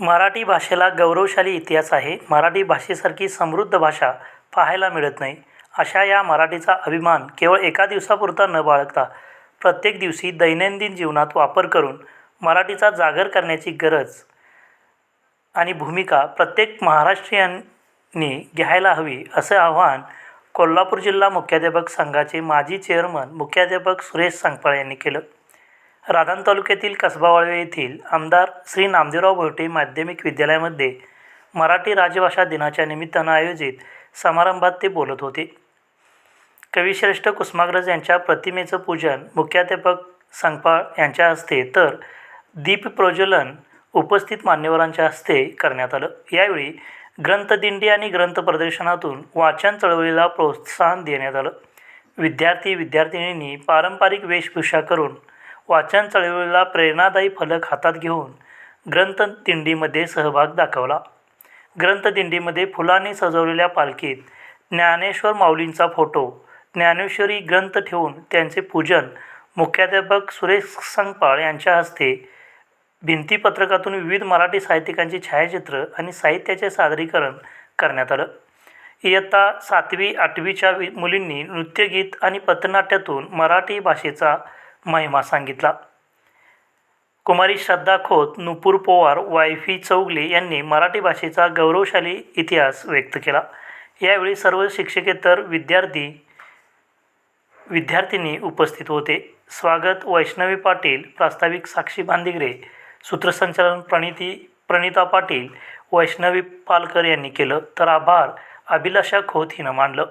मराठी भाषेला गौरवशाली इतिहास आहे. मराठी भाषेसारखी समृद्ध भाषा पाहायला मिळत नाही. अशा या मराठीचा अभिमान केवळ एका दिवसापुरता न बाळगता प्रत्येक दिवशी दैनंदिन जीवनात वापर करून मराठीचा जागर करण्याची गरज आणि भूमिका प्रत्येक महाराष्ट्रीयांनी घ्यायला हवी असे आवाहन कोल्हापूर जिल्हा मुख्याध्यापक संघाचे माजी चेअरमन मुख्याध्यापक सुरेश सांगपाळ यांनी केलं. राधान तालुक्यातील कसबा वाळवे येथील आमदार श्री नामदेवराव भोटे माध्यमिक विद्यालयामध्ये मराठी राजभाषा दिनाच्या निमित्तानं आयोजित समारंभात ते बोलत होते. कविश्रेष्ठ कुसुमाग्रज यांच्या प्रतिमेचं पूजन मुख्याध्यापक संगपाळ यांच्या हस्ते तर दीपप्रज्वलन उपस्थित मान्यवरांच्या हस्ते करण्यात आलं. यावेळी ग्रंथदिंडी आणि ग्रंथ प्रदर्शनातून वाचन चळवळीला प्रोत्साहन देण्यात आलं. विद्यार्थी विद्यार्थिनींनी पारंपरिक वेशभूषा करून वाचन चळवळीला प्रेरणादायी फलक हातात घेऊन ग्रंथदिंडीमध्ये सहभाग दाखवला. ग्रंथदिंडीमध्ये फुलांनी सजवलेल्या पालखीत ज्ञानेश्वर माऊलींचा फोटो ज्ञानेश्वरी ग्रंथ ठेवून त्यांचे पूजन मुख्याध्यापक सुरेश संगपाळ यांच्या हस्ते भिंतीपत्रकातून विविध मराठी साहित्यिकांची छायाचित्र आणि साहित्याचे सादरीकरण करण्यात आलं. इयत्ता सातवी आठवीच्या मुलींनी नृत्यगीत आणि पथनाट्यातून मराठी भाषेचा महिमा सांगितला. कुमारी श्रद्धा खोत नुपूर पोवार वायफी चौगले यांनी मराठी भाषेचा गौरवशाली इतिहास व्यक्त केला. यावेळी सर्व शिक्षकेतर विद्यार्थी विद्यार्थिनी उपस्थित होते. स्वागत वैष्णवी पाटील प्रास्ताविक साक्षी बांदिगरे सूत्रसंचालन प्रणिती प्रणिता पाटील वैष्णवी पालकर यांनी केलं. तर आभार अभिलाषा खोत हिनं मांडलं.